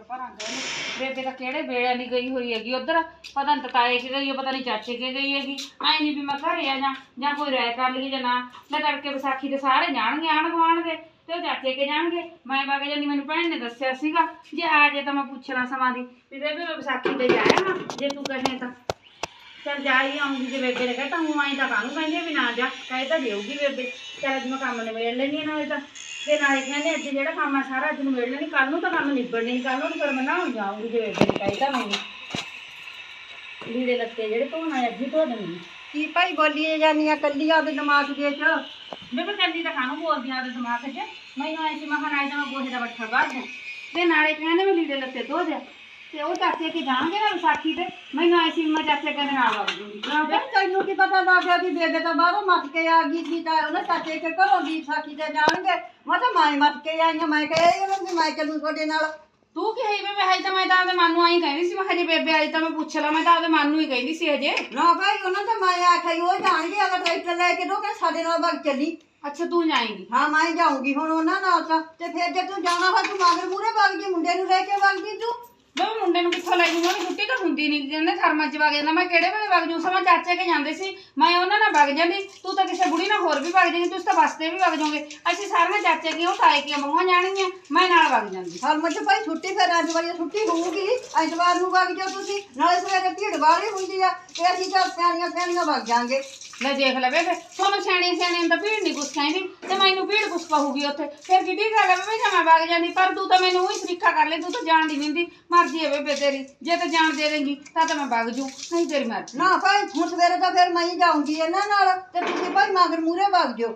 ਭਰਾਂ ਕਹਿੰਦੇ ਬੇਬੇ ਤਾਂ ਕਿਹੜੇ ਵੇਲੇ ਨਹੀਂ ਗਈ ਹੋਈ ਹੈਗੀ ਉਧਰ? ਪਤਾ ਨਹੀਂ ਤਤਾਏ ਕਿ ਗਈ ਹੈ ਪਤਾ ਨਹੀਂ ਚਾਚੇ ਕੇ ਗਈ ਹੈਗੀ। ਐ ਨਹੀਂ ਵੀ ਮੈਂ ਘਰੇ ਆ ਜਾਂ ਜਾਂ ਕੋਈ ਰਾਇ ਕਰ ਲਈ ਜਾਂ ਨਾ। ਲੈ ਤੜਕੇ ਵਿਸਾਖੀ ਦੇ ਸਾਰੇ ਜਾਣਗੇ ਆਣ ਗੁਆਂਢ ਦੇ ਤੇ ਉਹ ਚਾਚੇ ਕੇ ਜਾਣਗੇ। ਮੈਂ ਵਗ ਜਾਂਦੀ, ਮੈਨੂੰ ਭੈਣ ਨੇ ਦੱਸਿਆ ਸੀਗਾ, ਜੇ ਆ ਜੇ ਤਾਂ ਮੈਂ ਪੁੱਛਣਾ ਸਮਾਂ ਦੀ। ਵੀ ਬੇਬੇ, ਮੈਂ ਵਿਸਾਖੀ ਤੇ ਜਾਇਆ ਨਾ ਜੇ ਤੂੰ ਕਹੇ ਤਾਂ। ਚੱਲ ਜਾ ਹੀ ਆਉਂਗੀ ਜੇ ਬੇਬੇ ਨੇ ਕਹਿਤਾ ਹੂੰ ਆਈ ਤਾਂ ਕਾਹਨੂੰ ਕਹਿੰਦੇ ਵੀ ਨਾ ਜਾ, ਕਹੇ ਤਾਂ ਦੇਊਗੀ ਬੇਬੇ। ਚੱਲ ਅੱਜ ਮੈਂ ਕੰਮ ਨਿਬੇੜ ਲੈਣੀ ਨਾਲੇ ਤਾਂ। ਤੇ ਨਾਲੇ ਕਹਿੰਦੇ ਅੱਜ ਜਿਹੜਾ ਕੰਮ ਆ ਸਾਰਾ ਅੱਜ ਨਿਬੇੜ ਲੈਣੀ ਕੱਲ ਨੂੰ ਤਾਂ ਕੰਮ ਨਿਬੜਨੇ ਨਹੀਂ ਕੱਲ ਨੂੰ ਫਿਰ ਮੈਂ ਨਹਾਉਣ ਜਾਊਂਗੀ ਜੇ ਨੇ ਕਹਿਤਾ ਮੈਨੂੰ। ਲੀੜੇ ਲੱਤੇ ਜਿਹੜੇ ਧੋਣਾ ਅੱਜ ਹੀ ਧੋ ਦੇਣੀ ਕੀ ਭਾਈ ਬੋਲੀ ਜਾਨੀ ਆ ਕੱਲੀ ਆ ਦੇ ਦਿਮਾਗ ਦੇ ਚ ਬੇਬੇ ਕੰਦੀ ਤਾਂ ਕਾਹਨੂੰ ਬੋਲਦੀ ਆ ਉਹਦੇ ਦਿਮਾਗ 'ਚ। ਮੈਨੂੰ ਐਸੀ ਮਖਣ ਆਈ ਤਾਂ ਮੈਂ ਗੋਹੇ ਦਾ ਬੱਠਾ ਬਾਹਰ ਦੂੰ ਤੇ ਨਾਲੇ ਕਹਿੰਦੇ ਮੈਂ ਲੀੜੇ ਲੱਤੇ ਧੋ ਦਿਆ। ਤੇ ਉਹ ਚਾਚੇ ਕੇ ਜਾਣਗੇ ਨਾ ਵਿਸਾਖੀ ਤੇ ਮੈਨੂੰ ਐਸੀ ਮੈਂ ਚਾਚੇ ਕੇ ਨਾਲ ਵਗ ਜੂੰਗੀ। ਬੇ ਤੈਨੂੰ ਕੀ ਪਤਾ ਲੱਗ ਗਿਆ ਵੀ ਬੇਬੇ ਤਾਂ ਬਾਹਰੋਂ ਮੱਤ ਕੇ ਆ ਗਈ ਸੀ ਤਾਂ ਉਹਨੇ ਚਾਚੇ ਕੇ ਘਰੋਂ ਦੀ ਸਾਖੀ ਤੇ ਜਾਣਗੇ। ਮੈਂ ਤਾਂ ਮਾਈ ਮੱਤ ਕੇ ਆਈ ਆ ਮੈਂ ਕਿਹਾ ਇਹ ਉਹਨਾਂ ਦੀ ਮੈਂ ਚੱਲੂ ਤੁਹਾਡੇ ਨਾਲ। ਤੂੰ ਕੀ ਹੈ ਬੇਬੇ ਹਜੇ ਤਾਂ ਮੈਂ ਤਾਂ ਆਪਦੇ ਮਨ ਨੂੰ ਆਈ ਕਹਿੰਦੀ ਸੀ ਮੈਂ ਹਜੇ ਬੇਬੇ ਆਈ ਤਾਂ ਮੈਂ ਪੁੱਛ ਲਾ ਮੈਂ ਤਾਂ ਆਪਦੇ ਮਨ ਨੂੰ ਹੀ ਕਹਿੰਦੀ ਸੀ ਹਜੇ। ਨਾ ਭਾਈ ਉਹਨਾਂ ਤਾਂ ਮੈਂ ਆਖਿਆ ਸੀ, ਉਹ ਜਾਣਗੇ ਅਗਰ ਟਰੈਕਟਰ ਲੈ ਕੇ ਦੋ ਕਿ ਸਾਡੇ ਨਾਲ ਵਗ ਚੱਲੀ। ਅੱਛਾ ਤੂੰ ਜਾਏਂਗੀ। ਹਾਂ ਮੈਂ ਜਾਊਂਗੀ ਹੁਣ ਉਹਨਾਂ ਨਾਲ ਤਾਂ। ਤੇ ਫਿਰ ਜੇ ਤੂੰ ਜਾਣਾ ਹੋਇਆ ਤੂੰ ਮਗਰ ਮੂਰੇ ਵਗ ਜੀ ਮੁੰਡੇ ਨੂੰ ਲੈ ਕੇ ਵਗ ਜੀ ਤੂੰ। ਬੇਬੇ ਮੁੰਡੇ ਨੂੰ ਕਿੱਥੋਂ ਲੈ ਜੂਗਾ ਉਹਨੂੰ ਛੁੱਟੀ ਤਾਂ ਹੁੰਦੀ ਨਹੀਂ ਜਾਂਦੇ ਥਰਮਾਂ 'ਚ ਵਗ ਜਾਂਦਾ। ਮੈਂ ਕਿਹੜੇ ਵੇਲੇ ਵਗ ਜੂ ਸਮਾਂ ਚਾਚੇ ਕੇ ਜਾਂਦੇ ਸੀ। ਮੈਂ ਉਹਨਾਂ ਨਾਲ ਵਗ ਜਾਂਦੀ। ਤੂੰ ਤਾਂ ਕਿਸੇ ਬੁੜੀ ਨਾਲ ਹੋਰ ਵੀ ਵਗ ਜਾਏਂਗੀ। ਤੁਸੀਂ ਤਾਂ ਬੱਸ ਤੇ ਵੀ ਵਗ ਜਾਓਗੇ। ਅਸੀਂ ਸਾਰੀਆਂ ਚਾਚੇ ਕੀ ਉਹ ਤਾਏ ਕੀ ਮੰਗਵਾ ਜਾਣਗੀਆਂ। ਮੈਂ ਨਾਲ ਵਗ ਜਾਂਦੀ। ਹਰ ਮੱਝ ਭਾਈ ਛੁੱਟੀ ਫਿਰ ਅੱਜ ਵਾਲੀ ਛੁੱਟੀ ਹੋਊਗੀ। ਐਤਵਾਰ ਨੂੰ ਵਗ ਜਾਓ ਤੁਸੀਂ। ਨਾਲੇ ਸਵੇਰੇ ਭੀੜ ਵਾਲੀ ਹੁੰਦੀ ਆ ਤੇ ਅਸੀਂ ਤਾਂ ਸਿਆਣੀਆਂ ਸਿਆਣੀਆਂ ਵਗ ਜਾਾਂਗੇ। ਲੈ ਦੇਖ ਲੈ ਬੇਬੇ ਤੁਹਾਨੂੰ ਸਿਆਣੀ ਸਿਆਣੀ ਨੂੰ ਤਾਂ ਭੀੜ ਨਹੀਂ ਕੁਛ ਕਹਿੰਦੀ ਤੇ ਮੈਨੂੰ ਭੀੜ ਕੁਛ ਕਹੂਗੀ ਉੱਥੇ। ਫਿਰ ਕਿੱਡੀ ਗੱਲ ਬੇਬੇ ਜੇ ਮੈਂ ਵਗ ਜਾਂਦੀ। ਪਰ ਤੂੰ ਤਾਂ ਮੈਨੂੰ ਉਹੀ ਸਰੀਖਾ ਕਰ ਲੈ। ਤੂੰ ਤਾਂ ਜਾਣਦੀ ਨਹੀਂ ਦੀ ਮਰਜ਼ੀ ਹੈ ਬੇਬੇ ਤੇਰੀ ਜੇ ਤਾਂ ਜਾਣ ਦੇ ਦੇਂਗੀ ਤਾਂ ਤਾਂ ਮੈਂ ਵਗ ਜੂ ਨਹੀਂ ਤੇਰੀ ਮਰਜ਼ੀ। ਨਾ ਭਾਈ ਹੁਣ ਸਵੇਰੇ ਤਾਂ ਫਿਰ ਮੈਂ ਹੀ ਜਾਊਂਗੀ ਇਹਨਾਂ ਨਾਲ ਤੇ ਤੁਸੀਂ ਭਾਈ ਮਗਰ ਮੂਰੇ ਵਗ ਜਾਓ।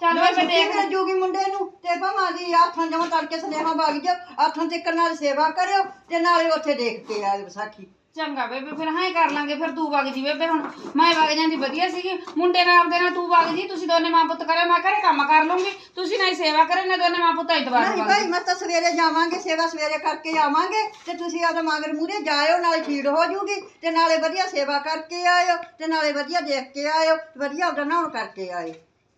ਚੱਲ ਨਾਲੇ ਬੇਬੇ ਦੇਖ ਜੂਗੀ ਮੁੰਡੇ ਨੂੰ ਤੇ ਭਾਵਾਂ ਦੀ ਆਥਾਂ ਜਮਾ ਤੜਕੇ ਸਨੇਹਾ ਵਗ ਜਾਓ ਆਥਾਂ ਤੇ ਨਾਲ ਸੇਵਾ ਕਰਿਓ ਤੇ ਨਾਲੇ ਉੱਥੇ ਦੇਖ ਕੇ ਆਇਓ ਵਿਸਾਖੀ ਚੰਗਾ ਬੇਬੇ ਫਿਰ ਹਾਂ ਹੀ ਕਰ ਲਾਂਗੇ ਫਿਰ ਤੂੰ ਵਗ ਜੀ ਬੇਬੇ ਹੁਣ। ਮੈਂ ਵਗ ਜਾਂਦੀ ਵਧੀਆ ਸੀਗੀ। ਮੁੰਡੇ ਨਾਲ ਆਪਦੇ ਨਾਲ ਤੂੰ ਵਗ ਜੀ ਤੁਸੀਂ ਦੋਨੇ ਮਾਂ ਪੁੱਤ ਕਰਿਓ ਮੈਂ ਘਰੇ ਕੰਮ ਕਰ ਲੂੰਗੀ। ਤੁਸੀਂ ਨਾ ਹੀ ਸੇਵਾ ਕਰੇ ਨਾ ਦੋਨੇ ਮਾਂ ਪੁੱਤ ਐਤਵਾਰ ਨੂੰ ਨਹੀਂ ਭਾਈ ਮੈਂ ਤਾਂ ਸਵੇਰੇ ਜਾਵਾਂਗੇ ਸੇਵਾ ਸਵੇਰੇ ਕਰਕੇ ਆਵਾਂਗੇ ਤੇ ਤੁਸੀਂ ਆਪਦਾ ਮਗਰ ਮੂਰੇ ਜਾਇਓ ਨਾਲੇ ਛੀੜ ਹੋ ਜੂਗੀ ਤੇ ਨਾਲੇ ਵਧੀਆ ਸੇਵਾ ਕਰਕੇ ਆਇਓ ਤੇ ਨਾਲੇ ਵਧੀਆ ਦੇਖ ਕੇ ਆਇਓ ਵਧੀਆ ਆਪਦਾ ਨਹਾਉਣ ਕਰਕੇ ਆਇਓ।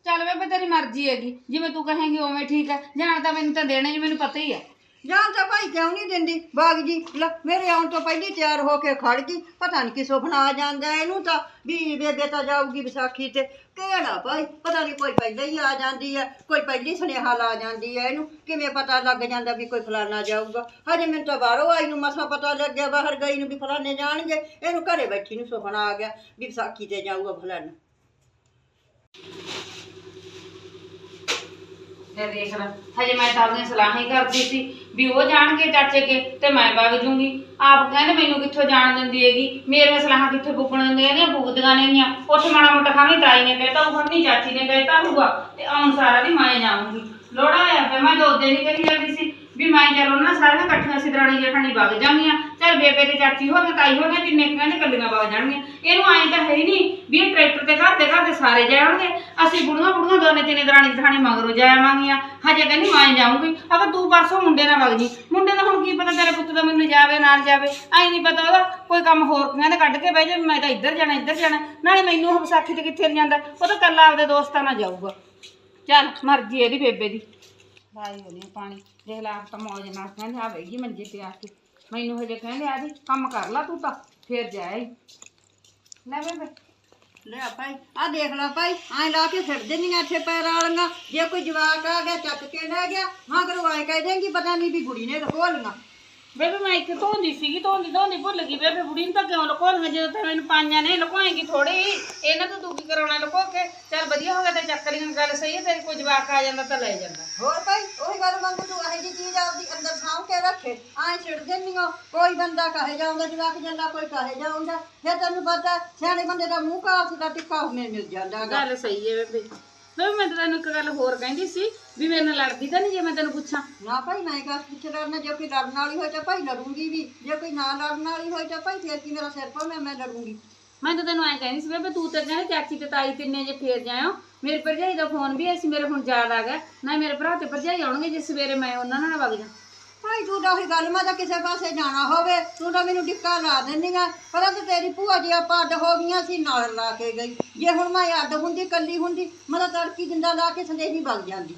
ਚੱਲ ਬੇਬੇ ਤੇਰੀ ਮਰਜ਼ੀ ਹੈਗੀ। ਜਿਵੇਂ ਤੂੰ ਕਹੇਂਗੀ ਉਵੇਂ ਠੀਕ ਹੈ। ਜਾਣ ਤਾਂ ਮੈਨੂੰ ਤਾਂ ਦੇਣਾ ਜੀ ਮੈਨੂੰ ਪਤਾ ਹੀ ਹੈ। ਜਾਨ ਤਾਂ ਭਾਈ ਕਿਉਂ ਨਹੀਂ ਦਿੰਦੀ? ਬਾਗ ਜੀ ਲੈ, ਮੇਰੇ ਆਉਣ ਤੋਂ ਪਹਿਲੀ ਤਿਆਰ ਹੋ ਕੇ ਖੜ ਗਈ। ਪਤਾ ਨਹੀਂ ਕਿ ਸੁਪਨਾ ਆ ਜਾਂਦਾ ਇਹਨੂੰ ਤਾਂ। ਵੀ ਬੇਬੇ ਤਾਂ ਜਾਊਗੀ ਵਿਸਾਖੀ ਤੇ। ਕਿਹੜਾ ਭਾਈ? ਪਤਾ ਨਹੀਂ ਕੋਈ ਪਹਿਲਾਂ ਹੀ ਆ ਜਾਂਦੀ ਹੈ ਕੋਈ ਪਹਿਲੀ ਸੁਨੇਹਾ ਲਾ ਜਾਂਦੀ ਹੈ ਇਹਨੂੰ। ਕਿਵੇਂ ਪਤਾ ਲੱਗ ਜਾਂਦਾ ਵੀ ਕੋਈ ਫਲਾਨਾ ਜਾਊਗਾ। ਹਜੇ ਮੈਨੂੰ ਤਾਂ ਬਾਹਰੋਂ ਆਈ ਨੂੰ ਮਸਾ ਪਤਾ ਲੱਗਿਆ ਬਾਹਰ ਗਈ ਨੂੰ ਵੀ ਫਲਾਨੇ ਜਾਣਗੇ। ਇਹਨੂੰ ਘਰੇ ਬੈਠੀ ਨੂੰ ਸੁਪਨਾ ਆ ਗਿਆ ਵੀ ਵਿਸਾਖੀ ਤੇ ਜਾਊਗਾ ਫਲਾਨਾ। ਲੈ ਦੇਖ ਲੈ। ਹਜੇ ਮੈਂ ਤਾਂ ਆਪਣੀਆਂ ਸਲਾਹਾਂ ਹੀ ਕਰਦੀ ਸੀ ਵੀ ਉਹ ਜਾਣਗੇ ਚਾਚੇ ਕੇ, ਤੇ ਮੈਂ ਵਗ ਜੂੰਗੀ। ਆਪ ਕਹਿੰਦੇ ਮੈਨੂੰ ਕਿੱਥੋਂ ਜਾਣ ਦਿੰਦੀ ਹੈਗੀ? ਮੇਰੀਆਂ ਸਲਾਹਾਂ ਕਿੱਥੇ ਪੁੱਗਣ ਦਿੰਦੀਆਂ ਨੇ ਭੁਗਦੀਆਂ ਨੇਗੀਆਂ ਉੱਥੇ ਮਾੜਾ ਮੋਟਾ ਖਾਣੀ ਤਾਈ ਨੇ ਕਹਿਤਾ ਉਹ ਖੰਨੀ ਚਾਚੀ ਨੇ ਕਹਿਤਾ ਹੋਊਗਾ, ਤੇ ਆਉਣ ਸਾਰਾ ਦੀ ਮੈਂ ਜਾਊਂਗੀ। ਲੋੜਾ ਆਇਆ ਫਿਰ ਮੈਂ ਦੋ ਦਿਨ ਹੀ ਕਹੀ ਜਾਂਦੀ ਸੀ। ਵੀ ਮੈਂ ਚਲੋ ਨਾ ਸਾਰੀਆਂ ਇਕੱਠੀਆਂ ਸਿਧਰਾਣੀ ਜੇਠਾਣੀ ਵਗ ਜਾਂਗੀਆਂ ਚੱਲ ਬੇਬੇ ਤੇ ਚਾਚੀ ਹੋ ਗਏ, ਤਾਈ ਹੋ ਗਏ, ਤਿੰਨੇ ਕਹਿੰਦੇ ਕੱਲੀਆਂ ਵਗ ਜਾਣਗੀਆਂ। ਇਹਨੂੰ ਐਂ ਤਾਂ ਹੈ ਹੀ ਨਹੀਂ ਵੀ ਇਹ ਟਰੈਕਟਰ ਤੇ ਘਰ ਦੇ ਘਰ ਦੇ ਸਾਰੇ ਜਾਣਗੇ ਅਸੀਂ ਬੁੜੀਆਂ ਬੁੜੀਆਂ ਦੋਨੇ ਤਿੰਨੇ ਦਰਾਣੀ ਜਠਾਣੀ ਮਗਰੋਂ ਜਾਵਾਂਗੀਆਂ ਹਜੇ ਕਹਿੰਦੀ ਮੈਂ ਜਾਊਂਗੀ। ਅਗਰ ਤੂੰ ਪਰਸੋਂ ਮੁੰਡੇ ਨਾਲ ਵਗ ਜੀ। ਮੁੰਡੇ ਦਾ ਹੁਣ ਕੀ ਪਤਾ ਤੇਰੇ ਪੁੱਤ ਦਾ ਮੈਨੂੰ ਜਾਵੇ ਨਾਲ ਜਾਵੇ। ਐਂ ਨਹੀਂ ਪਤਾ ਉਹਦਾ ਕੋਈ ਕੰਮ ਹੋਰ ਕਹਿੰਦੇ ਕੱਢ ਕੇ ਬਹਿ ਜਾ ਵੀ ਮੈਂ ਤਾਂ ਇੱਧਰ ਜਾਣਾ ਇੱਧਰ ਜਾਣਾ। ਨਾਲੇ ਮੈਨੂੰ ਵਿਸਾਖੀ ਤੇ ਕਿੱਥੇ ਨੀ ਜਾਂਦਾ? ਉਹ ਤਾਂ ਕੱਲਾ ਆਪਦੇ ਦੋਸਤਾਂ ਨਾਲ ਜਾਊਗਾ। ਚੱਲ, ਮਰਜ਼ੀ ਇਹਦੀ ਬੇਬੇ ਦੀ। ਲਾਈ ਹੋਣੀ ਪਾਣੀ। ਦੇਖ ਲੈ, ਆਪ ਤਾਂ ਮੌਜ ਨਾਲ ਕਹਿੰਦੇ ਆਵੇਗੀ ਮੰਜੇ ਤੇ। ਆ ਕੇ ਮੈਨੂੰ ਹਜੇ ਕਹਿੰਦੇ ਆ ਜੀ ਕੰਮ ਕਰ ਲਾ ਤੂੰ ਤਾਂ, ਫੇਰ ਜਾਏ। ਲੈ ਬੇਬੇ। ਲੈ ਭਾਈ ਆ ਦੇਖ ਲੈ ਭਾਈ, ਐ ਲਾ ਕੇ ਛੱਡ ਦਿੰਦੀਆਂ ਇੱਥੇ ਪੈਰ ਵਾਲੀਆਂ। ਜੇ ਕੋਈ ਜਵਾਕ ਆ ਗਿਆ, ਚੱਕ ਕੇ ਲੈ ਗਿਆ। ਮਗਰੋਂ ਐ ਕਹਿ ਦੇਂਗੀ ਪਤਾ ਨਹੀਂ ਵੀ ਗੁੜੀ ਨੇ ਲਕੋ ਬੇਬੇ ਮੈਂ ਇੱਕ ਧੋਂਦੀ ਸੀਗੀ ਧੋਂਦੀ ਧੋਂਦੀ ਭੁੱਲ ਗਈ। ਬੇਬੇ ਬੁੜੀ ਨੂੰ ਤਾਂ ਕਿਉਂ ਲੁਕੋਣਗੇ ਜਦੋਂ ਤੇ ਮੈਨੂੰ ਪਾਈਆਂ ਨੇ ਲੁਕੋਏਗੀ ਥੋੜੀ ਇਹਨਾਂ ਤੋਂ ਕੀ ਕਰਾਉਣਾ ਲੁਕੋ ਕੇ? ਚੱਲ ਵਧੀਆ ਹੋ ਗਿਆ ਤੇ ਚੱਕ ਲਈ ਗੱਲ ਸਹੀ ਹੈ ਤੇਰੀ ਕੋਈ ਜਵਾਕ ਆ ਜਾਂਦਾ ਤਾਂ ਲੈ ਜਾਂਦਾ। ਹੋਰ ਭਾਈ ਉਹੀ ਗੱਲ ਮੰਗ ਤੂੰ ਇਹੋ ਜਿਹੀ ਚੀਜ਼ ਆਪਦੀ ਅੰਦਰ ਸਾਂਭ ਕੇ ਰੱਖੇ। ਐ ਛੱਡ ਦਿੰਦੀਆਂ ਕੋਈ ਬੰਦਾ ਕਹੇ ਜਾਉਂਦਾ ਜਵਾਕ ਜਾਂਦਾ ਕੋਈ ਕਹੇ ਜਾਉਂਦਾ ਫਿਰ ਤੈਨੂੰ ਪਤਾ ਸਿਆਣੇ ਬੰਦੇ ਦਾ ਮੂੰਹ ਕਾਸ ਦਾ ਟਿੱਕਾ ਹੁਣੇ ਮਿਲ ਜਾਂਦਾ ਗੱਲ ਸਹੀ ਹੈ ਬੇਬੇ। ਬੇਬੇ ਮੈਂ ਤੈਨੂੰ ਇੱਕ ਗੱਲ ਹੋਰ ਕਹਿੰਦੀ ਸੀ। ਵੀ ਮੇਰੇ ਨਾਲ ਲੜਦੀ ਤਾਂ ਨਹੀਂ ਜੇ ਮੈਂ ਤੈਨੂੰ ਪੁੱਛਾਂ। ਨਾ ਭਾਈ ਮੈਂ ਕਾਸ ਪਿੱਛੇ ਲੜਨਾ ਜੇ ਕੋਈ ਲੜਨ ਵਾਲੀ ਹੋਏ ਤਾਂ ਭਾਈ ਲੜੂੰਗੀ ਵੀ। ਜੇ ਕੋਈ ਨਾ ਲੜਨ ਵਾਲੀ ਹੋਏ ਤਾਂ ਭਾਈ ਫੇਰ ਕੀ ਮੇਰਾ ਸਿਰ ਪਾਉਣਾ ਮੈਂ ਲੜੂੰਗੀ। ਮੈਂ ਤਾਂ ਤੈਨੂੰ ਐਂ ਕਹਿੰਦੀ ਸੀ ਬੇਬੇ ਤੂੰ ਤਾਂ ਕਹਿੰਦੇ ਚਾਚੀ ਤੇ ਤਾਈ ਤਿੰਨੇ ਜੇ ਫੇਰ ਜਾਇਓ ਮੇਰੇ ਭਰਜਾਈ ਦਾ ਫੋਨ ਵੀ ਅਸੀਂ ਮੇਰੇ ਹੁਣ ਯਾਦ ਆ ਗਿਆ। ਨਾ ਮੇਰੇ ਭਰਾ ਤੇ ਭਰਜਾਈ ਆਉਣਗੇ ਜੇ ਸਵੇਰੇ ਮੈਂ ਉਹਨਾਂ ਨਾਲ ਵਗ ਜਾ। ਭਾਈ ਤੂੰ ਤਾਂ ਉਹੀ ਗੱਲ ਮੈਂ ਤਾਂ ਕਿਸੇ ਪਾਸੇ ਜਾਣਾ ਹੋਵੇ। ਤੂੰ ਤਾਂ ਮੈਨੂੰ ਟਿੱਕਾ ਲਾ ਦਿੰਦੀਆਂ ਪਰ ਤੇ ਤੇਰੀ ਭੂਆ ਜੀ ਆਪਾਂ ਅੱਡ ਹੋ ਗਈਆਂ ਸੀ ਨਾਲ ਲਾ ਕੇ ਗਈ। ਜੇ ਹੁਣ ਮੈਂ ਅੱਡ ਹੁੰਦੀ ਕੱਲੀ ਹੁੰਦੀ ਮੈਂ ਤਾਂ ਤੜਕੀ ਜਿੰਦਾ ਲਾ ਕੇ ਸੰਦੇਹੀ ਵਗ ਜਾਂਦੀ।